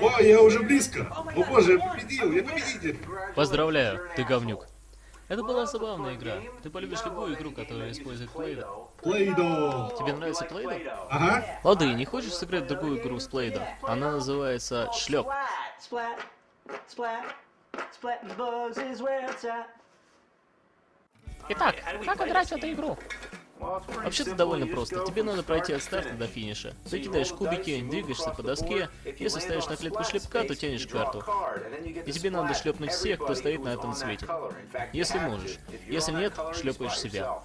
О, я уже близко. О боже, я победил, я победитель. Поздравляю, ты говнюк. Это была забавная игра. Ты полюбишь любую игру, которая использует Плейда. Плейдо. Тебе нравится Плейда? Ага. Лады, не хочешь сыграть в другую игру с Плейда? Она называется Шлеп. Splat, splat, splatting bugs is where it's at. Итак, как играть в эту игру? Вообще-то довольно просто. Тебе надо пройти от старта до финиша. Ты кидаешь кубики, двигаешься по доске. Если ставишь на клетку шлепка, то тянешь карту. И тебе надо шлепнуть всех, кто стоит на этом цвете. Если можешь. Если нет, шлепаешь себя.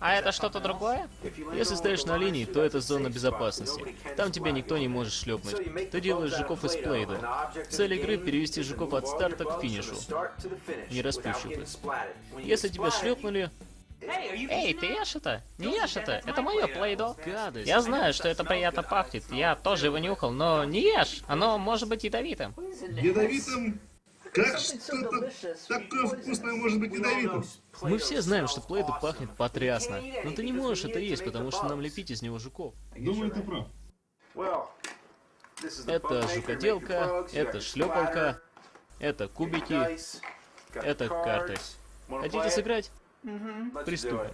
А это что-то другое? Если стоишь на линии, то это зона безопасности. Там тебя никто не может шлепнуть. Ты делаешь жуков из плейда. Цель игры — перевести жуков от старта к финишу. Не расплющив их. Если тебя шлепнули... Эй, ты ешь это? Не ешь это? Это мое плейдо. Я знаю, что это приятно пахнет. Я тоже его нюхал, но не ешь. Оно может быть ядовитым. Ядовитым? Как что-то такое вкусное может быть ядовитым? Мы все знаем, что плейдо пахнет потрясно. Но ты не можешь это есть, потому что нам лепить из него жуков. Думаю, ты прав. Это жукоделка, это шлепалка, это кубики, это карты. Хотите сыграть? Приступим.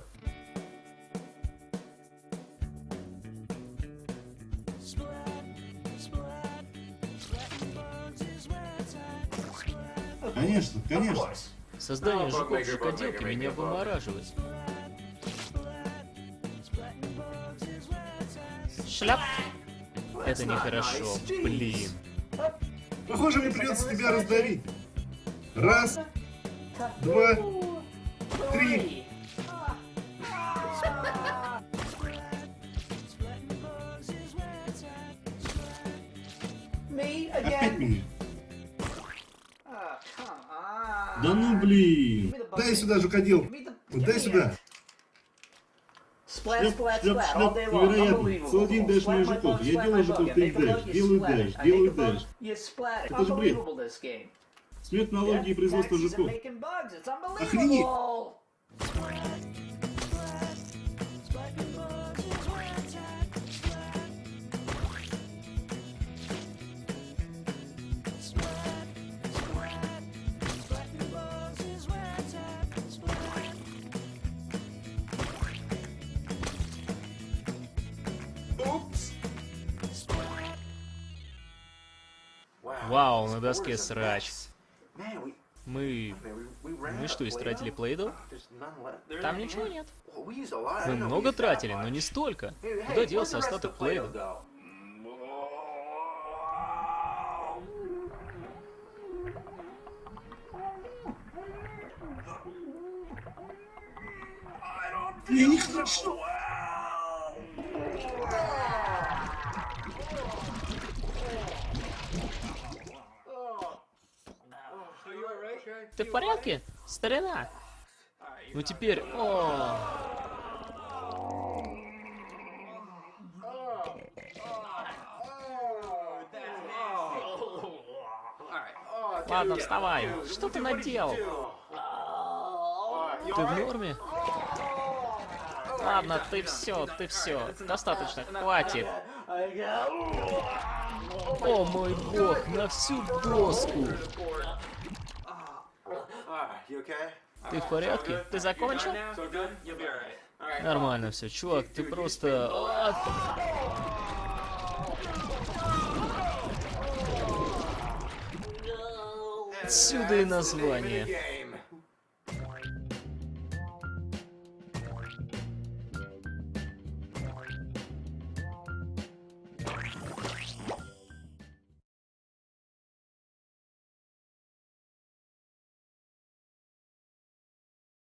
Конечно, конечно. Создание жуков в меня вымораживает. Шляп. Это нехорошо, блин. Похоже, мне придется тебя раздавить. Раз, два, три. Опять меня. Да ну блин. Дай сюда me the- Дай сюда. шлеп, day long. невероятно. Целый день даешь мне жуков. Я делаю жуков, ты их даешь. Делаю, даешь. Делаю, даешь. Это ж бред. Смерть налоги и производство жуков. Охренеть. Вау, на доске срач. Мы... Мы что, истратили плейду? Там ничего нет. Мы много тратили, но не столько. Куда делся остаток плейда? Мне нехорошо. Ты в порядке? Старина? Ну теперь... О, Ладно, вставай. Что ты наделал? Ты в норме? Ладно, ты все, ты все. Достаточно, хватит. О мой бог, на всю доску. Ты в порядке? Ты закончил? Нормально все, чувак, ты просто... Отсюда и название.